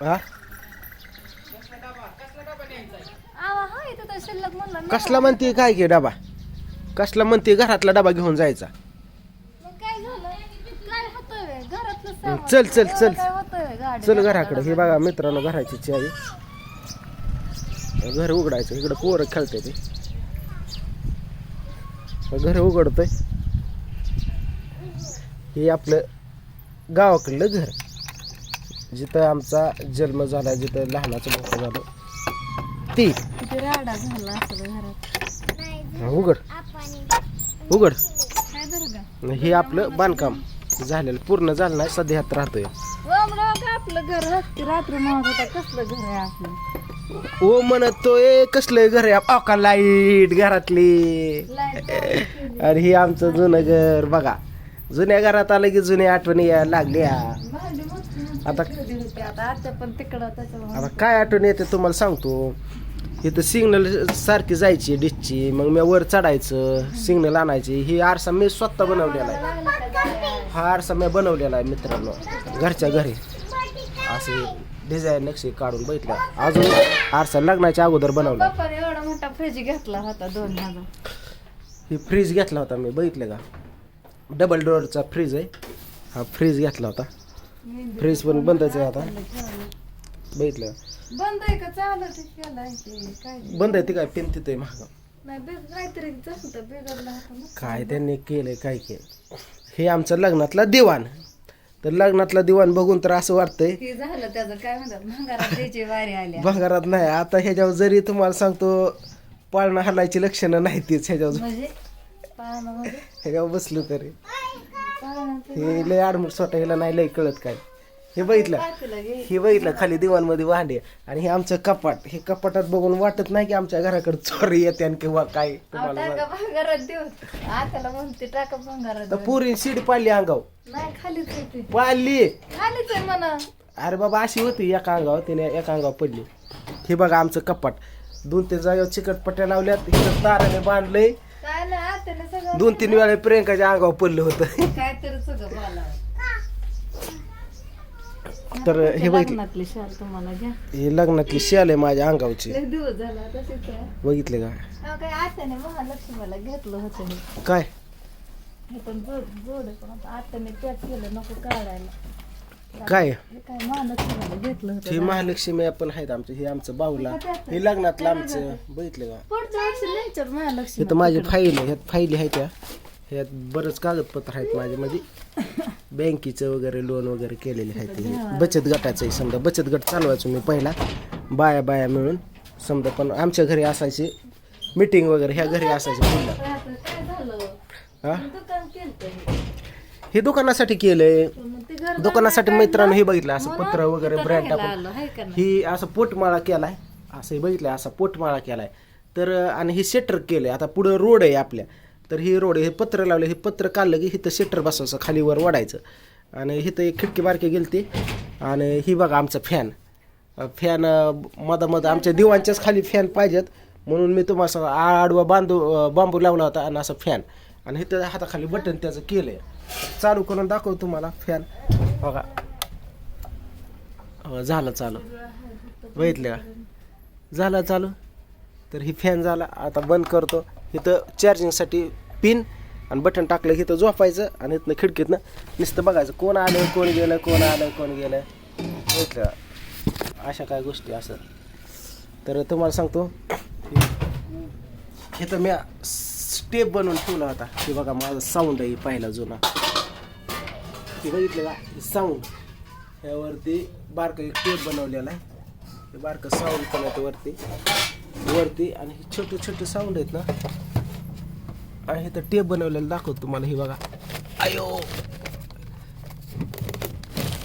हा? आवा हा इथं तर शिल्लक म्हणलं ना. कसला म्हणते काय घे डबा? कसला म्हणते घरातला डबा घेऊन जायचा. मग काय झालं? काय होतंय घरातलं सामान. चल, चल, एवढं चल. काय होतंय गाडी चल घराकडे. हे बघा मित्रांनो घराची चावी. घर उघडायचं. इकडे पोरं खेळते ते. घर उघडतंय. हे आपलं गावाकडलं घर. जिथं आमचा जन्म झाला जिथं लहानाचं मोठं झालं. ती. किती राडा झाला असं घरात उघड. उघड. काय बरं का हे आपलं बांधकाम झालेलं पूर्ण झालं नाही सध्या ह्यात राहतोय. का आपलं घर रात्री रात्री म्हणत होता कसलं घर आहे आपलं ओ म्हणतोय कसलं घर आहे? अका लाइट घरातली? लाइट आणि हे आमचं जुनं घर बघा. जुन्या घरात आलं की जुन्या आठवणी यायला लागल्या. आता- आता काय आठवण येते तुम्हाला सांगतो. इथं सिग्नल सारखी जायची डिशची मग मी वर चढायचं सिग्नल आणायची. ही आरसा मी स्वतः बनवलेला आहे. हा आरसा मी बनवलेला आहे मित्रांनो. घरच्या घरी. असे डिझाईन नक्षी काढून बघितलं अजून आरसा लग्नाच्या अगोदर बनवला एवढा मोठा फ्रीज घेतला होता दोन ही फ्रीज घेतला होता मी. बघितलं का? डबल डोअरचा फ्रीज आहे. हा फ्रीज घेतला होता. फ्रीज पण बंदच आहे आता. बघितलं. बंद आहे का? चालत केलं आहे ते काय बंद आहे ते काय? पेन तिथे महाग नाही काहीतरी जसं तर बिघडलं होतं ना. काय त्यांनी केलंय काय केलं? हे आमचं लग्नातला दिवाण. तर लग्नातला दिवाण बघून तर असं वाटतंय. हे झालं त्याचं काय म्हणतात भंगारात त्याची वारी आल्या भंगारात नाही. आता ह्याच्यावर जरी तुम्हाला सांगतो पाळणं हलायची लक्षणं नाही तीच ह्याच्यावर. म्हणजे? पाहणं म्हणजे? ह्याच्यावर बसलो तरी. हे लय आडमुट स्वतः ह्याला नाही लय कळत काय. हे बघितलं. हे बघितलं? खाली दिवाणमध्ये भांडे. आणि हे आमचं कपाट. हे कपाटात बघून वाटत नाही की आमच्या घराकडे चोरी येते आणि किंवा काय. तुम्हाला तर. पुरी शिडी पाडली अंगाव ती पाडली. म्हणा. अरे बाबा अशी होती. एका अंगावर तिने एका अंगावर पडली. हे बघा आमचं कपाट. दोन तीन जागेवर चिकटपट्ट्या लावल्यात. इथं ताराने बांधलंय. काय सगळं दोन तीन वेळा प्रियंकाच्या अंगावर पडलं होतं. सगळं तर हे बघितलं. लग्नातली शाल तुम्हाला घ्या. हे लग्नातली शाल आहे माझ्या अंगावची. लय दिवस झाला तशीच आहे बघितले का? अहो, काय आत्याने महालक्ष्मीला घेतलं होतं. काय? हे पण जोड जोड आहे पण आता आत्याने पॅक केलं नको काढायला. काय? हे काय महालक्ष्मीला घेतलं हे होतं महालक्ष्मी आपण आहेत आमचं हे आमचं बाहुला. हे लग्नातलं आमचं बघितलं का? पुढच्या वर्षी लेक्चर महालक्ष्मी हे तर माझी फाईल आहे ह्यात फाईली आहेत त्या. ह्यात बरंच कागदपत्र आहेत माझे म्हणजे बँकेचं वगैरे लोन वगैरे केलेले आहेत ते. बचत गटाचं आहे समजा बचत गट चालवायचो मी पहिला. बाया बाया मिळून समजा पण आमच्या घरी असायची मीटिंग वगैरे ह्या घरी असायची पहिला. आता काय झालं? हा? दुकान केलं हे दुकानासाठी केलंय. घर दुकानासाठी मित्रांनो हे बघितलं असं पत्र वगैरे ब्रँड टाकून? ही असं पोटमाळा केलाय असं हे बघितलंय असा पोटमाळा केलाय. तर आणि हे शेटर केलंय आता पुढं रोड आहे आपल्या. तर ही रोड हे पत्र लावले हे पत्र काढलं की इथं शेटर बसवायचं खाली वर वाढायचं आणि इथं एक खिडकी बारकी गेलती आणि ही बघा आमचा फॅन फॅन मधामध आमच्या दिवाणच्याच खाली फॅन पाहिजेत. म्हणून मी तुम्हाला आडवा बांधू बांबू लावला होता आणि असं फॅन आणि इथं हाताखाली बटन त्याचं केलंय. चालू करून दाखव तुम्हाला फॅन बघा. हो, झालं चालू. बघितलं का? झालं चालू. तर ही फॅन झाला. आता बंद करतो. इथं चार्जिंगसाठी पिन आणि बटन टाकलं की इथं झोपायचं आणि इथनं खिडकीतनं नुसतं बघायचं कोण आलं कोण गेलं कोण आलं कोण गेलं. बघितलं अशा काय गोष्टी असं तर तुम्हाला सांगतो. इथं मी स्टेप बनवून ठेवला होता. की बघा माझा साऊंड आहे पहिला जुना. ते बघितलं का? साऊंड यावरती बारकं एक टेप बनवलेला आहे. ते बारकं साऊंड पण आहे वरती वरती आणि हे छोटे छोटे साऊंड आहेत ना. आणि तर टेप बनवलेलं दाखवतो तुम्हाला हे बघा. अयो!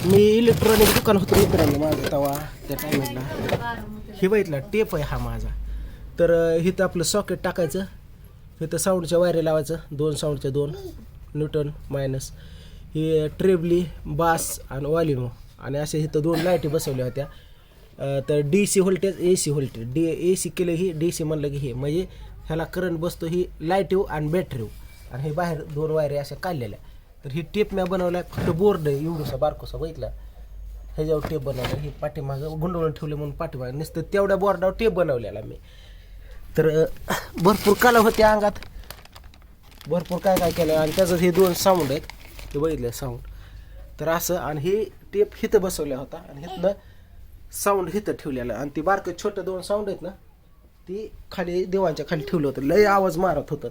मी इलेक्ट्रॉनिक दुकान होतो मित्रांनो माझं तवा त्या टायमिंगला हे बघितला टेप आहे हा माझा. तर इथं आपलं सॉकेट टाकायचं. इथं साऊंडच्या वायरे लावायचं. दोन साऊंडच्या दोन. न्यूटन मायनस ही ट्रेबली बास आणि वॉल्युमो आणि असे इथं दोन लाईटी बसवल्या होत्या. तर D C voltage A C voltage D A C केलं ही डी सी म्हणलं की हे. म्हणजे ह्याला करंट बसतो ही लाईटीव आणि बॅटरीव आणि हे बाहेर दोन वायरे अशा काढलेल्या. तर ही टेप मी बनवल्या. फक्त बोर्ड आहे एवढंसा बारकोसा बघितला. ह्याच्यावर टेप बनवलं. ही पाठीमागं गुंडवून ठेवले म्हणून पाठीमागं. नुसतं तेवढ्या बोर्डावर टेप बनवलेला मी. तर भरपूर कला होते अंगात. भरपूर काय काय केलं आणि त्याचं हे दोन साऊंड आहेत. ते बघितले साऊंड तर असं आणि हे टेप हिथं बसवला होता आणि हिथनं साऊंड हिथं ठेवलेलं आणि ती बारकं छोटं दोन साऊंड आहेत ना ती खाली देवांच्या खाली ठेवलं होतं. लय आवाज मारत होतं.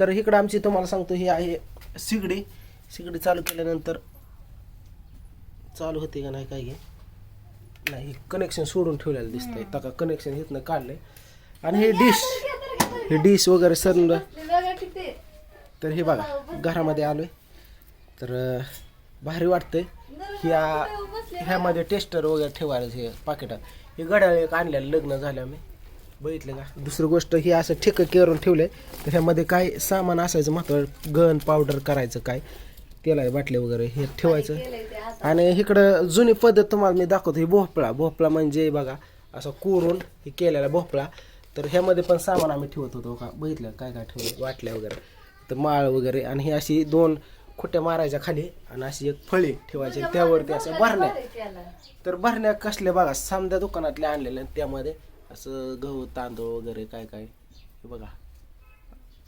तर इकडं आमची तुम्हाला सांगतो ही आहे सिगडी सिगडी चालू केल्यानंतर चालू होते का नाही काय नाही कनेक्शन सोडून ठेवलेलं दिसतंय. तका कनेक्शन इथनं काढलंय. आणि हे डिश हे डिश वगैरे सर तर हे बघा घरामध्ये आलोय. तर भारी वाटतंय. ह्या ह्यामध्ये टेस्टर वगैरे ठेवायला हे पाकिटात हे घड्याळ एक आणलेलं लग्न झालं आम्ही. बघितलं का? दुसरी गोष्ट ही असं ठेक करून ठेवलंय. तर ह्यामध्ये काय सामान असायचं महत्त्वाचं गन पावडर करायचं काय? तेला बाटले वगैरे हे ठेवायचं. आणि इकडं जुनी पद्धत तुम्हाला मी दाखवतो. ही भोपळा. भोपळा म्हणजे बघा असं कोरून हे केलेला भोपळा. तर ह्यामध्ये पण सामान आम्ही ठेवत होतो का? बघितलं काय काय ठेवलं वाटल्या वगैरे. तर माळ वगैरे आणि ही अशी दोन खोट्या मारायच्या खाली आणि अशी एक फळी ठेवायची त्यावरती असं भरण्या. तर भरण्या कसल्या बघा समध्या दुकानातल्या आणलेल्या आणि त्यामध्ये असं गहू तांदूळ वगैरे काय काय हे बघा.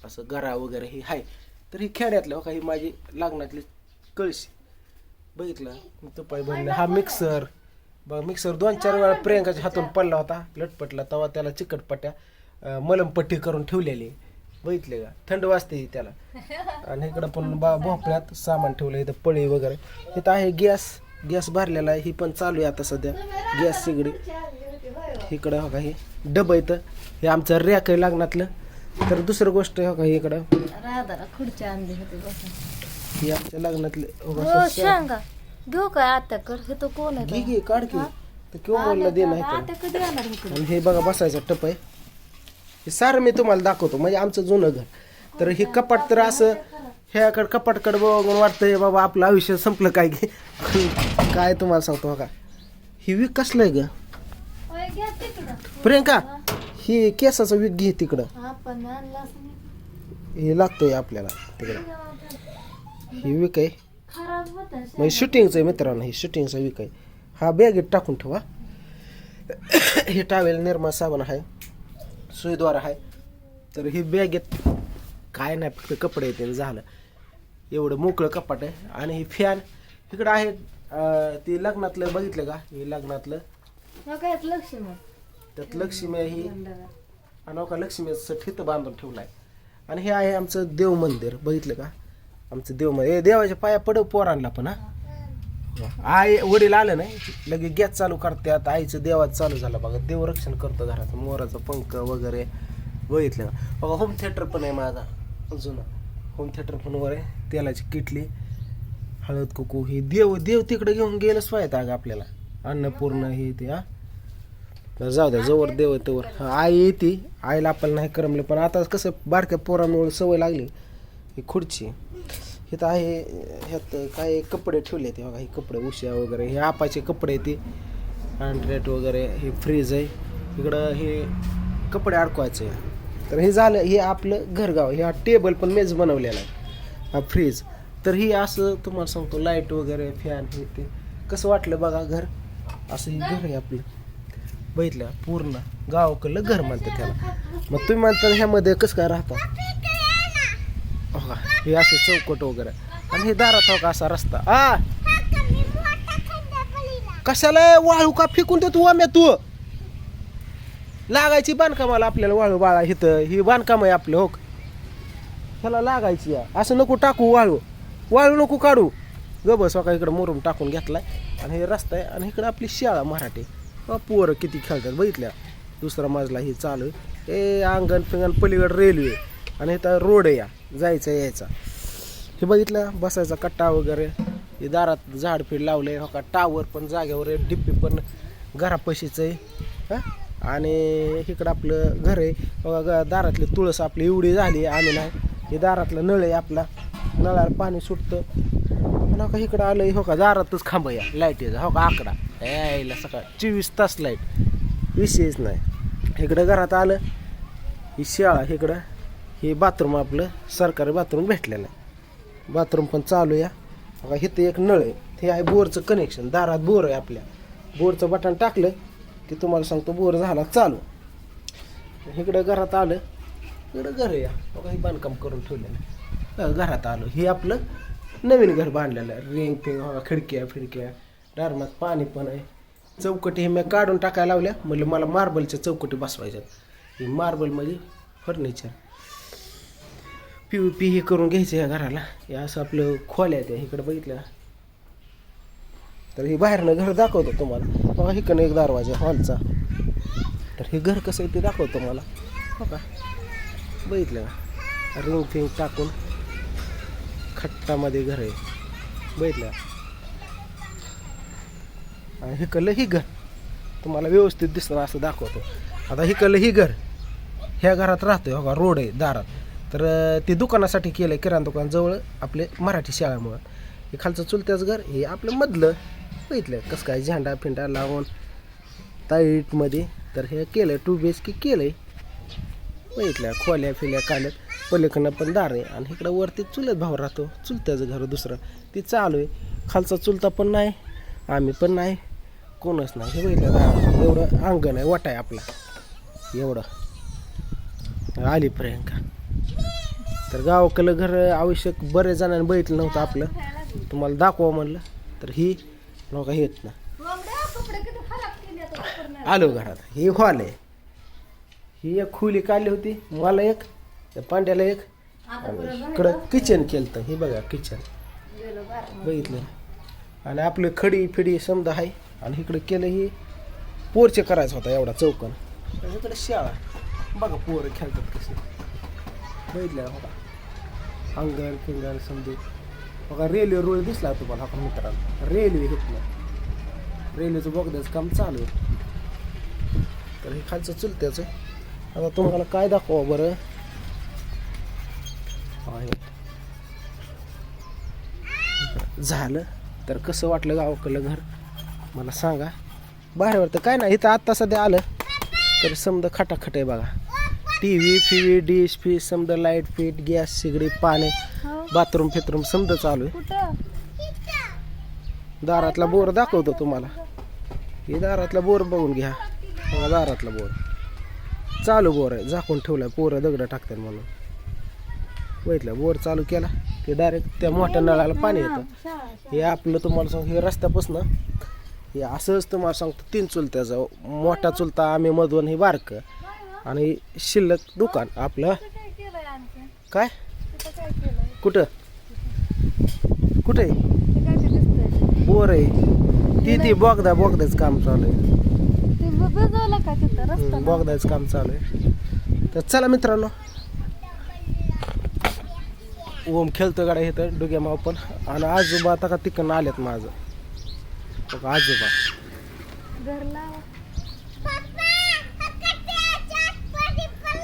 असं गरा वगैरे हे आहे. तर ही खेड्यातलं हो का ही माझी लग्नातली कळशी. बघितलं? तुपाई भरणे. हा मिक्सर बघा मिक्सर दोन चार वेळा प्रियंकाच्या हातून पडला होता. लटपटला तेव्हा त्याला चिकटपट्ट्या मलमपट्टी करून ठेवलेली. बघितले का? थंड वाजते त्याला. आणि इकडं पण बा भोपळ्यात सामान ठेवलं इथं पळी वगैरे. इथं आहे गॅस गॅस भरलेला आहे ही पण चालू आहे आता सध्या. गॅस सिगडी इकडं हो का हे डबं इथं हे आमचं रॅक आहे लागण्यातलं तर दुसरं गोष्ट हो का हे इकडं. राधाला खुर्ची आणली होती ही आमच्या लग्नातले घेऊ काय आत्याकडे हे तो कोण घे आहे घे काढ की. तर किंवा बोलला दे नाही तर आत्या कधी येणार इकडे आणि हे बघा बसायचं टप आहे. हे सारं मी तुम्हाला दाखवतो म्हणजे आमचं जुनं घर. तर हे कपाट तर असं ह्याकडे कपाटकडे बघून वाटतंय बाबा आपलं आयुष्य संपलं काय की. काय तुम्हाला सांगतो बघा. ही वीक कसलं आहे ग? घ्या तिकडं. प्रियंका ही केसाचं वीक घे तिकडं. नाही. हे लागतोय आपल्याला तिकडं. ही वीक आहे. खराब होत म्हणजे शूटिंगचं आहे मित्रांनो हे शूटिंगचं वीक आहे हा बॅगेत टाकून ठेवा. हे टावेल निर्मा साबण आहे सुईद्वारा आहे. तर ही बॅगेत काय नाही फक्त कपडे येते झालं. एवढं मोकळं कपाट आहे. आणि हे फॅन इकडं आहे अं, ते लग्नातलं बघितलं का? हे लग्नातलं. काय लक्ष मग त्यात लक्ष्मी आहे ही. अनोखा लक्ष्मीचं ठित बांधून ठेवलाय. आणि हे आहे आमचं देव मंदिर. बघितलं का? आमचं देव ए देवाच्या पाया पडव आणला पण हा. आई वडील आलं नाही लगेच गॅस चालू करतात आईचं देवात चालू झालं बघा. देवरक्षण करतो घराचं मोराचं पंख वगैरे बघितलं. बघा होम थिएटर पण आहे माझा जुना होम थिएटर पण वर आहे तेलाची किटली हळद कुकू ही देव देव तिकडे घेऊन गेलंच पाहिजे अगं आपल्याला. अन्नपूर्ण हे ते हा. तर जाऊ द्या जवळ देव तेवर. आई येते आईला आपल्याला नाही करमलं पण आता कसं बारक्या पोरांमुळे सवय लागली. ही खुर्ची. हे तर आहे ह्यात काय कपडे ठेवले ते बघा हे कपडे उश्या वगैरे हे आपाचे कपडे ते. अँड्रेट वगैरे हे फ्रीज आहे. इकडं हे कपडे अडकवायचे. तर हे झालं हे आपलं घरगाव हे हा टेबल पण मेज बनवलेला आहे हा फ्रीज तर ही असं तुम्हाला सांगतो लाइट वगैरे फॅन हे ते. कसं वाटलं बघा घर? असं हे घर आहे आपलं. बघितलं? पूर्ण. गावाकडलं घर म्हणतात त्याला. मग तुम्ही म्हणता ह्यामध्ये कसं काय राहता? हे असे चौकट वगैरे. आणि हे दारात हो का असा रस्ता? आ! कशाला वाळू का फेकून देतो वाम्या तू? लागायची बांधकामाला आपल्याला वाळू बाळा इथं. ही बांधकाम आहे आपलं हो ह्याला लागायची या. असं नको टाकू वाळू. वाळू नको काढू. गबस बस हो का इकडं मोरून टाकून घेतलाय. आणि हे रस्ता आहे. आणि इकडं आपली शाळा मराठी. पोरं किती खेळतात बघितल्या? दुसरा मजला ही चालू आहे. ए अंगण फिंगण पलीकडं रेल्वे आणि इथं रोड या. जायचा यायचा. हे बघितलं बसायचा कट्टा वगैरे. हे दारात झाड फीड लावले. हो का टावर पण जागेवर आहे. डिप्पी पण घरापाशीच आहे. आणि इकडं आपलं घर आहे. हो दारातली तुळस आपली एवढी झाली आम्ही नाही. हे दारातलं नळ आहे आपला. नळाला पाणी सुटतं. आणि हो का इकडं आलं हो का दारातच खांब या. लाईटीचा हो का आकडा. यायला सकाळ. चोवीस तास लाइट विषयच नाही. इकडं घरात आलं. ही शाळा इकडं. हे बाथरूम आपलं सरकारी बाथरूम भेटलेलं आहे. बाथरूम पण चालू या बघा इथं एक नळ आहे. हे आहे बोरचं कनेक्शन दारात बोर आहे आपल्या. बोरचं बटन टाकलं की तुम्हाला सांगतो बोर झाला चालू. इकडं घरात आलं. इकडं घर या बघा हे बांधकाम करून ठेवलेलं आहे. घरात आलो. हे आपलं नवीन घर बांधलेलं आहे. रिंग फिंग बघा खिडक्या फिडक्या. डारमात पाणी पण आहे. चौकटी हे मी काढून टाकायला लावल्या. म्हणजे मला मार्बलच्या चौकटी बसवायच्यात. ही मार्बल म्हणजे फर्निचर पी यू पी हे करून घ्यायचं या घराला. हे असं आपलं खोल्या त्या इकडं बघितलं. तर हे बाहेरनं घर दाखवतो तुम्हाला. बघा इकडनं एक दरवाजा हॉलचा. तर हे घर कसं आहे ते दाखवतो मला हो का? बघितलं का? रिंग फिंग टाकून खट्टामध्ये घर आहे. बघितलं का? आणि हिकडलं ही घर. तुम्हाला व्यवस्थित दिसणार असं दाखवतो. आता हिकडलं ही घर. ह्या घरात राहतोय हो का? रोड आहे दारात. तर ते दुकानासाठी केलं आहे किराणा दुकान जवळ आपले मराठी शाळामुळं. हे खालचं चुलत्याच घर हे आपलं मधलं. बघितलं कसं काय झेंडा फिंडा लावून ताईटमध्ये तर हे केलं टू बी एच के केलं आहे बघितलं खोल्या फिल्या काढल्यात. पलीकडनं पण दार आहे आणि इकडं वरती चुलत भाऊ राहतो. चुलत्याचं घर दुसरं. ते चालू आहे. खालचा चुलता पण नाही आम्ही पण नाही. कोणच नाही. हे बघितलं एवढं अंगण आहे वाटा आहे आपला. एवढं. आली प्रियंका. तर गावाकडलं घर आवश्यक बऱ्याच जणांनी बघितलं नव्हतं आपलं. तुम्हाला दाखवा म्हणलं तर ही नका येत ना. आलो घरात. ही हॉल आहे. ही एक खुली काढली होती मला एक त्या पांड्याला एक. आणि इकडं किचन केलं तर हे बघा किचन बघितलं. आणि आपलं खडी फिडी समजा आहे. आणि इकडं केलं ही पोरचे करायचं होता एवढा चौकन. इकडे शाळा. बघा पोरं खेळतात कसे बघितलं हो का अंगण फिंगर समजे बघा रेल्वे रोड दिसला तुम्हाला हा मित्रांनो. रेल्वे घेतलं. रेल्वेचं बोगद्याचं काम चालू आहे. तर हे खालचं चुलत्याचं. आता तुम्हाला काय दाखवा बरं? झालं. तर कसं वाटलं गावाकडलं घर? मला सांगा. बाहेरवर तर काय नाही. इथं आत्ता सध्या आलं. तर समजा खटाखट आहे बघा. टी व्ही फिवी डिश फीश समजा लाइट फीट गॅस सिगडी पाणी हो. बाथरूम फिथरूम समजा चालू आहे. कुठं? दारातला बोर दाखवतो तुम्हाला. हे दारातला बोर बघून घ्या. बघा दारातला बोर. चालू बोर आहे. झाकून ठेवलाय. पोरं दगड टाकतात म्हणून. बघितलं? बोर चालू केला की डायरेक्ट त्या मोठ्या नळाला पाणी येतं. हे आपलं तुम्हाला सांग हे रस्त्यापासून. हे असंच तुम्हाला सांगतो तीन चुलत्याचं. मोठा चुलता आम्ही मधून हे बारकं. आणि शिल्लक दुकान आपलं. काय कुठं कुठे? बोर आहे. ती ती बोगदा बोगदाच काम चालू आहे. बोगदाच काम चालू आहे. तर चला मित्रांनो. ओम खेळतो गाड्या इथं डुग्या माव पण. आणि आजोबा आता का तिकडनं आलेत माझं. बघा आजोबा.